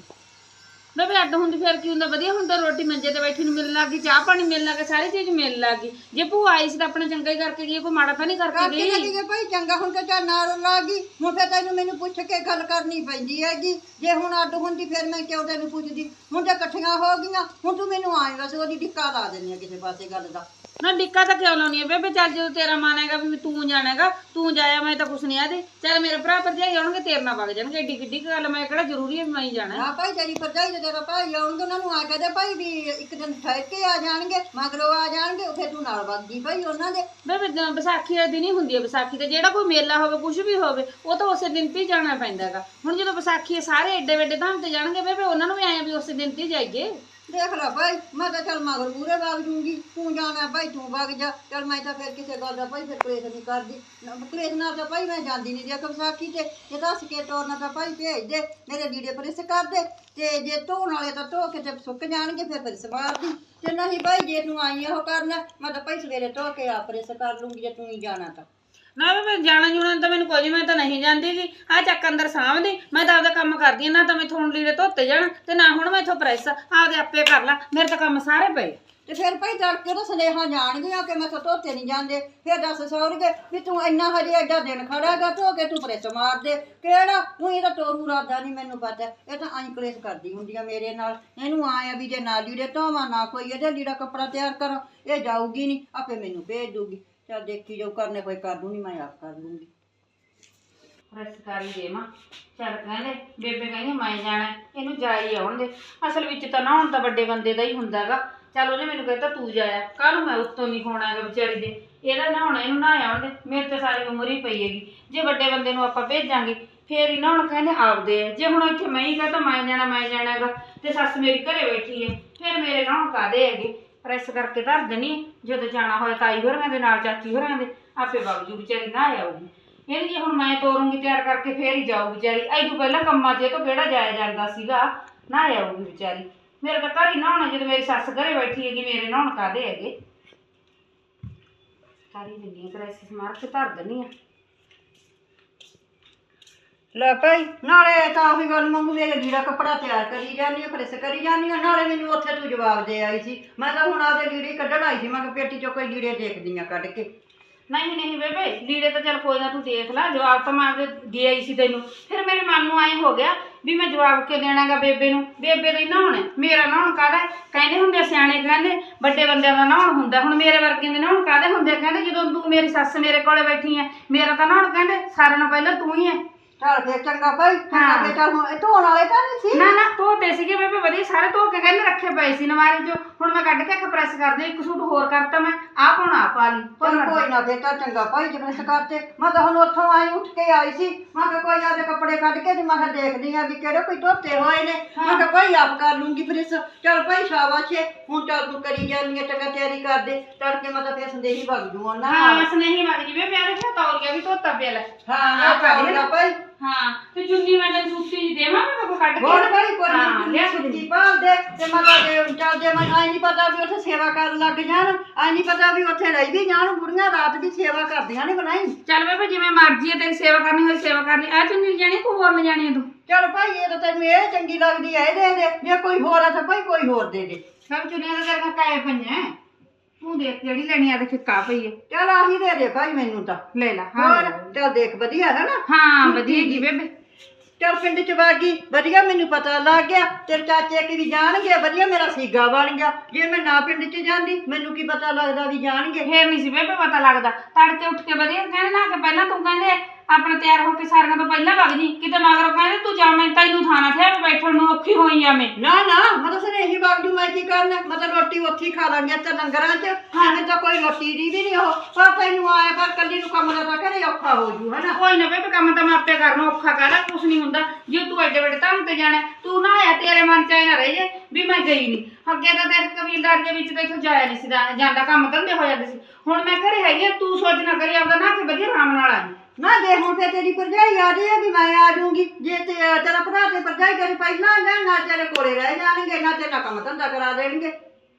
ਬੇਬੇ ਅੱਡ ਹੁੰਦੀ ਫਿਰ ਕੀ ਹੁੰਦਾ? ਵਧੀਆ ਹੁੰਦਾ ਰੋਟੀ ਮੰਜੇ ਤੇ ਬੈਠੀ ਨੂੰ ਮਿਲਣ ਲੱਗੀ ਚਾਹ ਪਾਣੀ ਮਿਲਣ ਲੱਗੇ ਸਾਰੀ ਚੀਜ਼ ਮਿਲਣ ਲੱਗੀ ਜੇ ਭੂਆ ਆਈ ਸੀ ਤਾਂ ਆਪਣੇ ਚੰਗਾ ਹੀ ਕਰਕੇ ਗਈ ਕੋਈ ਮਾੜਾ ਤਾਂ ਨਹੀਂ ਕਰਕੇ ਕਰਕੇ ਗਈ। ਲੱਗੀ ਭਾਈ ਚੰਗਾ ਹੁਣ ਤਾਂ ਨਾਲ ਲਾ ਗਈ ਹੁਣ ਫਿਰ ਤੈਨੂੰ ਮੈਨੂੰ ਪੁੱਛ ਕੇ ਗੱਲ ਕਰਨੀ ਪੈਂਦੀ ਹੈਗੀ। ਜੇ ਹੁਣ ਅੱਡ ਹੁੰਦੀ ਫਿਰ ਮੈਂ ਕਿਉਂ ਤੈਨੂੰ ਪੁੱਛਦੀ? ਹੁਣ ਤਾਂ ਇਕੱਠੀਆਂ ਹੋ ਗਈਆਂ ਹੁਣ ਤੂੰ ਮੈਨੂੰ ਆਏ ਬਸ ਉਹਦੀ ਟਿੱਕਾ ਲਾ ਦਿੰਦੀ ਆ ਕਿਸੇ ਪਾਸੇ ਗੱਲ ਦਾ। ਨਾ ਡਿੱਕਾ ਤਾਂ ਕਿਉਂ ਲਾਉਣੀ ਹੈ ਬੇਬੇ? ਚੱਲ ਜਦੋਂ ਤੇਰਾ ਮਨ ਹੈਗਾ ਵੀ ਤੂੰ ਜਾਣਾਗਾ ਤੂੰ ਜਾਇਆ ਮੈਂ ਤਾਂ ਕੁਛ ਨਹੀਂ ਆਦੇ। ਚੱਲ ਮੇਰੇ ਭਰਾ ਭਰਜਾਈ ਆਉਣਗੇ ਤੇਰੇ ਨਾਲ ਵਗ ਜਾਣਗੇ। ਏਡੀ ਕਿੱਡੀ ਕੁ ਗੱਲ ਮੈਂ ਕਿਹੜਾ ਜ਼ਰੂਰੀ ਹੈ ਵੀ ਮੈਂ ਹੀ ਜਾਣਾ। ਹਾਂ ਭਾਈ ਤੇਰੀ ਭਰਜਾਈ ਤੇ ਤੇਰਾ ਭਾਈ ਆਉਣਗੇ ਉਹਨਾਂ ਨੂੰ ਆ ਕਹਦੇ ਭਾਈ ਵੀ ਇੱਕ ਦਿਨ ਠਹਿਰ ਕੇ ਆ ਜਾਣਗੇ ਮਗਰੋਂ ਆ ਜਾਣਗੇ ਫਿਰ ਤੂੰ ਨਾਲ ਵਗ ਜੀ ਭਾਈ ਉਹਨਾਂ ਦੇ। ਬੇਬੇ ਜਦੋਂ ਵਿਸਾਖੀ ਵਾਲੇ ਦਿਨ ਹੀ ਹੁੰਦੀ ਹੈ ਵਿਸਾਖੀ ਤੇ। ਜਿਹੜਾ ਕੋਈ ਮੇਲਾ ਹੋਵੇ ਕੁਝ ਵੀ ਹੋਵੇ ਉਹ ਤਾਂ ਉਸੇ ਦਿਨ ਤੇ ਹੀ ਜਾਣਾ ਪੈਂਦਾ ਹੈਗਾ। ਹੁਣ ਜਦੋਂ ਵਿਸਾਖੀ ਹੈ, ਸਾਰੇ ਏਡੇ ਵੱਡੇ ਧਾਮ ਤੇ ਜਾਣਗੇ ਬੇਬੇ ਉਹਨਾਂ ਨੂੰ ਵੀ ਆਏ ਆ ਵੀ ਉਸੇ ਦਿਨ ਤੇ ਹੀ ਜਾਈਏ। ਦੇਖ ਲੈ ਭਾਈ ਮੈਂ ਤਾਂ ਚੱਲ ਮਗਰ ਪੂਰੇ ਵਗ ਜੂੰਗੀ। ਤੂੰ ਜਾਣਾ ਭਾਈ ਤੂੰ ਵਗ ਜਾ। ਚੱਲ ਮੈਂ ਤਾਂ ਫਿਰ ਕਿਸੇ ਗੱਲ ਦਾ ਭਾਈ ਫਿਰ ਕਲੇਸ਼ ਨਹੀਂ ਕਰਦੀ। ਨਾ, ਕਲੇਸ਼ ਨਾਲ ਤਾਂ ਭਾਈ ਮੈਂ ਜਾਂਦੀ ਨਹੀਂ ਦੇਖ ਵਿਸਾਖੀ ਤੇ। ਜੇ ਦੱਸ ਕੇ ਤੋਰਨਾ ਤਾਂ ਭਾਈ ਭੇਜ ਦੇ ਮੇਰੇ ਲੀੜੇ ਪ੍ਰੈਸ ਕਰ ਦੇ। ਤੇ ਜੇ ਧੋਣ ਵਾਲੇ ਤਾਂ ਧੋ ਕੇ ਤੇ ਸੁੱਕ ਜਾਣਗੇ ਫਿਰ ਫਿਰ ਸਵਾਰ ਦੀ ਤੇ ਨਹੀਂ ਭਾਈ ਜੇ ਤੂੰ ਆਈ ਉਹ ਕਰਨਾ ਮੈਂ ਤਾਂ ਭਾਈ ਸਵੇਰੇ ਧੋ ਕੇ ਆਪ ਪ੍ਰੈਸ ਕਰ ਲੂੰਗੀ ਜੇ ਤੂੰ ਹੀ ਜਾਣਾ ਤਾਂ। ਨਾ ਮੈਂ ਜਾਣਾ ਜੁਣਾ ਤਾਂ ਮੈਨੂੰ ਕੋਈ ਮੈਂ ਤਾਂ ਨਹੀਂ ਜਾਂਦੀ ਜਾਂਦੀਗੀ। ਆ ਚੱਕ ਅੰਦਰ ਸਾਂਭਦੀ ਮੈਂ ਤਾਂ ਆਪਦਾ ਕਰਦੀ ਹਾਂ ਨਾ ਤਾਂ ਮੈਥੋਂ ਹੁਣ ਲੀੜੇ ਧੋਤੇ ਜਾਣ ਤੇ ਨਾ ਹੁਣ ਮੈਥੋਂ ਪ੍ਰੈਸ। ਆਪਦੇ ਆਪੇ ਕਰ ਲਾ, ਮੇਰੇ ਤਾਂ ਕੰਮ ਸਾਰੇ ਪਏ। ਤੇ ਫਿਰ ਭਾਈ ਤੜਕੇ ਉਹਦਾ ਸੁਨੇਹਾ ਜਾਣਗੀਆਂ ਕਿ ਮੈਂ ਤਾਂ ਧੋਤੇ ਨਹੀਂ ਜਾਂਦੇ। ਫਿਰ ਦੱਸ ਸੌਰਗੇ ਵੀ ਤੂੰ ਇੰਨਾ ਹਜੇ ਐਡਾ ਦਿਨ ਖੜਾਗਾ ਧੋ ਕੇ ਤੂੰ ਪ੍ਰੈਸ ਮਾਰ ਦੇ। ਕਿਹੜਾ? ਤੂੰ ਇਹਦਾ ਤੋਰੂ ਰਾਦਾ ਨਹੀਂ ਮੈਨੂੰ ਪਤਾ। ਇਹ ਤਾਂ ਐਂ ਕਲੇਸ਼ ਕਰਦੀ ਹੁੰਦੀ ਆ ਮੇਰੇ ਨਾਲ। ਇਹਨੂੰ ਆਇਆ ਵੀ ਜੇ ਨਾ ਲੀੜੇ ਧੋਵਾਂ, ਨਾ ਕੋਈ ਇਹਦੇ ਲੀੜਾ ਕੱਪੜਾ ਤਿਆਰ ਕਰਾਂ, ਇਹ ਜਾਊਗੀ ਨਹੀਂ ਆਪੇ ਮੈਨੂੰ ਭੇਜ ਦੂਗੀ। ਚੱਲ ਦੇਖੀ ਜੋ ਕਰਨੇ ਕੋਈ ਕਰ ਦੂੰ ਨਹੀਂ ਮੈਂ ਆਪ ਕਰ ਲੂੰਗੀ। ਪ੍ਰੈਸ ਕਰ ਹੀ ਦੇਵਾਂ ਚੱਲ ਕਹਿੰਦੇ ਬੇਬੇ ਕਹਿੰਦੀ ਮੈਂ ਜਾਣਾ, ਇਹਨੂੰ ਜਾ ਹੀ ਆਉਣ ਦੇ। ਅਸਲ ਵਿੱਚ ਤਾਂ ਨਾ, ਹੁਣ ਤਾਂ ਵੱਡੇ ਬੰਦੇ ਦਾ ਹੀ ਹੁੰਦਾਗਾ। ਚੱਲ ਉਹਨੇ ਮੈਨੂੰ ਕਹਿੰਦਾ ਤੂੰ ਜਾਇਆ ਕੱਲ ਮੈਂ ਉੱਤੋਂ ਨਹੀਂ ਹੋਣਾ ਵਿਚਾਰੀ ਦੇ। ਇਹਦਾ ਨਹਾਉਣਾ ਇਹਨੂੰ ਨਾ ਆਉਣ ਦੇ। ਮੇਰੇ ਤੇ ਸਾਰੀ ਉਮਰ ਹੀ ਪਈ ਹੈਗੀ। ਜੇ ਵੱਡੇ ਬੰਦੇ ਨੂੰ ਆਪਾਂ ਭੇਜਾਂਗੇ, ਫੇਰ ਹੀ ਨਾ ਹੁਣ ਕਹਿੰਦੇ ਆਪਦੇ ਆ। ਜੇ ਹੁਣ ਇੱਥੇ ਮੈਂ ਹੀ ਕਹਤਾ ਮੈਂ ਜਾਣਾ ਮੈਂ ਜਾਣਾ ਹੈਗਾ, ਤੇ ਸੱਸ ਮੇਰੀ ਘਰੇ ਬੈਠੀ ਹੈ ਫਿਰ ਮੇਰੇ ਨਹਾਉਣ ਕਾਦੇ ਹੈਗੇ? ਪ੍ਰੈਸ ਕਰਕੇ ਧਰ ਦੇਣੀ ਜਦੋਂ ਜਾਣਾ ਹੋਇਆ ਤਾਈ ਹੋਰਾਂ ਦੇ ਨਾਲ, ਚਾਚੀ ਹੋਰਾਂ ਦੇ। ਆਪੇ ਬਾਬਜੂ ਵਿਚਾਰੀ ਨਾ ਆਊਗੀ। ਇਹਨੂੰ ਜੇ ਹੁਣ ਮੈਂ ਤੋਰੂੰਗੀ ਤਿਆਰ ਕਰਕੇ ਫੇਰ ਹੀ ਜਾਊ ਵਿਚਾਰੀ। ਐ ਤੋਂ ਪਹਿਲਾਂ ਕੰਮਾਂ 'ਚ ਇਹ ਤੋਂ ਕਿਹੜਾ ਜਾਇਆ ਜਾਂਦਾ ਸੀਗਾ? ਨਾ ਜਾਊਗੀ ਵਿਚਾਰੀ। ਮੇਰੇ ਤਾਂ ਘਰ ਹੀ ਨਹਾਉਣਾ ਜਦੋਂ ਮੇਰੀ ਸੱਸ ਘਰੇ ਬੈਠੀ ਹੈਗੀ, ਮੇਰੇ ਨਹਾਉਣ ਕਾਦੇ ਹੈਗੇ? ਸਾਰੀ ਦਿੰਦੀ ਪ੍ਰੈਸ ਮਾਰ ਕੇ ਧਰ ਦਿੰਦੀ ਆ। ਲੈ ਭਾਈ, ਨਾਲੇ ਤਾਂ ਉਹੀ ਗੱਲ ਮੰਗੂ ਮੇਰੇ ਲੀੜਾ ਕੱਪੜਾ ਤਿਆਰ ਕਰੀ ਜਾਂਦੀ ਆ ਪ੍ਰੈਸ ਕਰੀ ਜਾਂਦੀ ਆ ਨਾਲੇ ਮੈਨੂੰ ਉੱਥੇ ਤੂੰ ਜਵਾਬ ਦੇ ਆਈ ਸੀ। ਮੈਂ ਤਾਂ ਹੁਣ ਆਪਦੇ ਲੀੜੇ ਕੱਢਣ ਆਈ ਸੀ, ਮੈਂ ਕਿਹਾ ਪੇਟੀ ਚੋਂ ਕੋਈ ਲੀੜੇ ਦੇਖਦੀ ਆ ਕੱਢ ਕੇ। ਨਹੀਂ ਨਹੀਂ ਬੇਬੇ, ਲੀੜੇ ਤਾਂ ਚੱਲ ਕੋਈ ਨਾ ਤੂੰ ਦੇਖ ਲੈ, ਜਵਾਬ ਤਾਂ ਮੈਂ ਆਪਦੇ ਦੇ ਆਈ ਸੀ ਤੈਨੂੰ ਫਿਰ ਮੇਰੇ ਮਨ ਨੂੰ ਐ ਹੋ ਗਿਆ ਵੀ ਮੈਂ ਜਵਾਬ ਕਿਉਂ ਦੇਣਾਗਾ ਬੇਬੇ ਨੂੰ ਬੇਬੇ ਦਾ ਹੀ ਨਹਾਉਣਾ ਮੇਰਾ ਨਹਾਉਣ ਕਾਹਦਾ ਹੈ? ਕਹਿੰਦੇ ਹੁੰਦੇ ਆ ਸਿਆਣੇ, ਕਹਿੰਦੇ ਵੱਡੇ ਬੰਦਿਆਂ ਦਾ ਨਹਾਉਣ ਹੁੰਦਾ, ਹੁਣ ਮੇਰੇ ਵਰਗੇ ਦੇ ਨਹਾਉਣ ਕਾਹਦੇ ਹੁੰਦੇ ਆ? ਕਹਿੰਦੇ ਜਦੋਂ ਤੂੰ ਮੇਰੀ ਸੱਸ ਮੇਰੇ ਕੋਲੇ ਬੈਠੀ ਐ, ਮੇਰਾ ਤਾਂ ਨਹਾਉਣ ਕਹਿੰਦੇ, ਸਾਰਿਆਂ ਨਾਲੋਂ ਪਹਿਲਾਂ ਤੂੰ ਹੀ ਐ ਚੱਲ ਫੇਰ ਚੰਗਾ ਭਾਈ ਚੰਗਾ ਹਾਂ। ਫੇਰ ਚੱਲ ਹੁਣ ਇਹ ਧੋਣ ਵਾਲੇ ਤਾਂ ਨਹੀਂ ਸੀ? ਨਾ ਨਾ ਧੋਤੇ ਸੀਗੇ ਬੇਬੇ ਵਧੀਆ ਸਾਰੇ ਧੋ ਕੇ ਕਹਿੰਦੇ ਰੱਖੇ ਪਏ ਸੀ ਨਵਾਰੀ 'ਚ। ਹੁਣ ਮੈਂ ਕੱਢ ਕੇ ਇੱਕ ਪ੍ਰੈਸ ਕਰਦੇ ਇੱਕ ਸੂਟ ਹੋਰ ਕਰਤਾ ਮੈਂ ਆਹ ਪਾਉਣਾ ਆਹ ਪਾ ਲਈ ਚੱਲ ਕੋਈ ਨਾ ਫੇਰ ਤਾਂ ਚੰਗਾ ਭਾਈ ਜੇ ਪ੍ਰੈਸ ਕਰਤੇ ਮੈਂ ਤਾਂ ਹੁਣ ਉੱਥੋਂ ਆਈ ਉੱਠ ਕੇ ਆਈ ਸੀ। ਮੈਂ ਕਿਹਾ ਕੋਈ ਆਦੇ ਕੱਪੜੇ ਕੱਢ ਕੇ ਤੇ ਮੈਂ ਕਿਹਾ ਦੇਖਦੀ ਆ ਵੀ ਕਿਹੜੇ ਕੋਈ ਧੋਤੇ ਹੋਏ ਨੇ। ਮੈਂ ਕਿਹਾ ਭਾਈ ਆਪ ਕਰ ਲੂੰਗੀ ਪ੍ਰੈਸ ਚੱਲ ਭਾਈ ਸ਼ਾਬਾਸ਼ ਏ। ਹੁਣ ਚੱਲ ਤੂੰ ਕਰੀ ਜਾਂਦੀ ਆ ਟੰਗਾ ਤਿਆਰੀ ਕਰ ਦੇ ਤੜਕੇ ਮੈਂ ਤਾਂ ਫੇਰ ਸੰਦੇਹੀ ਵਗ ਜੂ ਉਹਨਾਂ ਹਾਂ ਨਾਲ ਬਸ ਨਹੀਂ ਵਗ ਜਿਵੇਂ ਪਿਆ ਦੇਖਿਆ ਤੌਲੀਆ ਵੀ ਧੋਤਾ ਪਿਆ ਲੈ। ਹਾਂ ਆ ਕਰ ਲਿਆ ਭਾਈ। ਹਾਂ ਤੇ ਚੁੰਨੀ ਮੈਂ ਤੈਨੂੰ ਸੂਤੀ ਜੀ ਦੇਵਾਂ ਮੈਂ ਕੋਈ ਕੱਢ ਕੇ? ਹੋਰ ਭਾਈ ਕੋਈ ਹਾਂ, ਨਹੀਂ ਲਿਆ ਕੇ ਸੁੱਤੀ ਪਾਲ ਦੇ ਤੇ ਮੈਂ ਤਾਂ ਦੇ ਚੱਲ ਜੇ ਮੈਂ ਆਈ ਨਹੀਂ ਪਤਾ ਵੀ ਉੱਥੇ ਸੇਵਾ ਕਰਨ ਲੱਗ ਜਾਣ ਆਈ ਨਹੀਂ ਪਤਾ ਵੀ ਉੱਥੇ ਰਹਿ ਵੀ ਜਾਣ ਬੁੜੀਆਂ ਰਾਤ ਦੀ ਸੇਵਾ ਕਰਦੀਆਂ ਨੇ ਬਣਾਈ। ਚੱਲ ਬੇਬੇ ਜਿਵੇਂ ਮਰਜ਼ੀ ਹੈ ਤੇਰੀ ਸੇਵਾ ਕਰਨੀ ਹੋਈ ਸੇਵਾ ਕਰਨੀ। ਆ ਚੁੰਨੀ ਜਾਣੀ ਕੋਈ ਹੋਰ ਲੈ ਜਾਣੀ ਹੈ ਤੂੰ। ਚਲ ਭਾਈ ਇਹ ਤਾਂ ਤੈਨੂੰ ਇਹ ਚੰਗੀ ਲੱਗਦੀ ਐ ਇਹ ਦੇ ਦੇ। ਜੇ ਕੋਈ ਹੋਰ ਆ ਤਾਂ ਭਾਈ ਕੋਈ ਹੋਰ ਦੇ ਦੇ। ਸਭ ਚੁੰਨੀਆਂ ਤਾਂ ਤੇਰੇ ਕੋਲ ਕਾਏ ਪਈਆਂ। ਤੂੰ ਦੇਖ ਜਿਹੜੀ ਲੈਣੀ ਆ ਦੇਖ ਕਾ ਪਈ ਹੈ ਚਲ ਆਹੀ ਦੇ ਦੇ ਭਾਈ ਮੈਨੂੰ ਤਾਂ। ਲੈ ਲੈ ਹੋਰ ਚੱਲ ਦੇਖ ਵਧੀਆ ਹੈ ਨਾ। ਹਾਂ ਵਧੀਆ ਜੀ ਬੇਬੇ। ਚੱਲ ਪਿੰਡ ਚ ਵਾਗੀ ਵਧੀਆ ਮੈਨੂੰ ਪਤਾ ਲੱਗ ਗਿਆ। ਤੇਰੇ ਚਾਚੇ ਕਿ ਵੀ ਜਾਣਗੇ ਵਧੀਆ ਮੇਰਾ ਸੀਗਾ ਬਣ ਗਿਆ। ਜੇ ਮੈਂ ਨਾ ਪਿੰਡ ਚ ਜਾਂਦੀ ਮੈਨੂੰ ਕੀ ਪਤਾ ਲੱਗਦਾ ਵੀ ਜਾਣਗੇ। ਫੇਰ ਨਹੀਂ ਸੀ ਬੇਬੇ ਪਤਾ ਲੱਗਦਾ। ਤੜਕੇ ਉੱਠ ਕੇ ਵਧੀਆ ਕਹਿੰਦੇ ਨਾ ਕਿ ਪਹਿਲਾਂ ਤੂੰ ਕਹਿੰਦੇ ਆਪਣਾ ਤਿਆਰ ਹੋ ਕੇ ਸਾਰਿਆਂ ਤੋਂ ਪਹਿਲਾਂ ਵਗ ਜੀ। ਕਿਤੇ ਮਗਰੋਂ ਕਹਿੰਦੇ ਤੂੰ ਜਾ ਮੈਂ ਤੈਨੂੰ ਥਾਣਾ ਤੇ ਬੈਠਣ ਨੂੰ ਔਖੀ ਹੋਈ ਆ ਮੈਂ। ਨਾ ਨਾ ਮੈਂ ਤਾਂ ਸਿਰੇ ਇਹੀ ਵਗ ਜੂ ਮੈਂ ਕੀ ਕਰਨਾ? ਮੈਂ ਤਾਂ ਰੋਟੀ ਉੱਥੇ ਹੀ ਖਾ ਲਾਂਗੇ ਤੇ ਲੰਗਰਾਂ 'ਚ। ਐਵੇਂ ਤਾਂ ਕੋਈ ਰੋਟੀ ਦੀ ਵੀ ਨਹੀਂ ਉਹ। ਪਰ ਤੈਨੂੰ ਆਇਆ ਪਰ ਕੱਲੀ ਨੂੰ ਕੰਮ ਦਾ ਤਾਂ ਘਰੇ ਔਖਾ ਹੋ ਜੂ ਹਨਾ? ਕੋਈ ਨਾ ਬੇਬੇ ਕੰਮ ਤਾਂ ਮੈਂ ਆਪੇ ਕਰਨਾ ਔਖਾ ਕਰਾ ਕੁਛ ਨਹੀਂ ਹੁੰਦਾ। ਜੇ ਤੂੰ ਐਡੇ ਵੱਡੇ ਧੰਮ ਤੇ ਜਾਣਾ ਤੂੰ ਨਾ ਆਇਆ ਤੇਰੇ ਮਨ ਚ ਐ ਨਾ ਰਹਿ ਜੇ ਵੀ ਮੈਂ ਗਈ ਨਹੀਂ। ਅੱਗੇ ਤਾਂ ਦੇਖ ਕਬੀਲਦਾਰ ਦੇ ਵਿੱਚ ਤਾਂ ਇੱਥੋਂ ਜਾਇਆ ਨਹੀਂ ਸੀ ਜਾਂਦਾ ਕੰਮ ਧੰਦੇ ਹੋ ਜਾਂਦੇ ਸੀ। ਹੁਣ ਮੈਂ ਘਰੇ ਹੈਗੀ ਆ, ਤੂੰ ਸੋਚ ਨਾ ਕਰੀ ਆਪਦਾ ਨਾ ਕਿ ਵਧੀਆ ਆਰਾਮ ਨਾਲ ਆਈ ਨਾ ਜੇ ਹੁਣ ਫੇ ਤੇਰੀ ਭਰਜਾਈ ਆ ਜਾਏ ਵੀ ਮੈਂ ਆ ਜਾਊਂਗੀ, ਜੇ ਤੇ, ਤੇਰਾ ਭਰਾ ਤੇ ਭਰਜਾਈ ਤੇਰੀ ਪਹਿਲਾਂ ਆ ਜਾਣ ਨਾ ਤੇਰੇ ਕੋਲੇ ਰਹਿ ਜਾਣਗੇ, ਨਾ ਤੇਰਾ ਕੰਮ ਧੰਦਾ ਕਰਾ ਦੇਣਗੇ।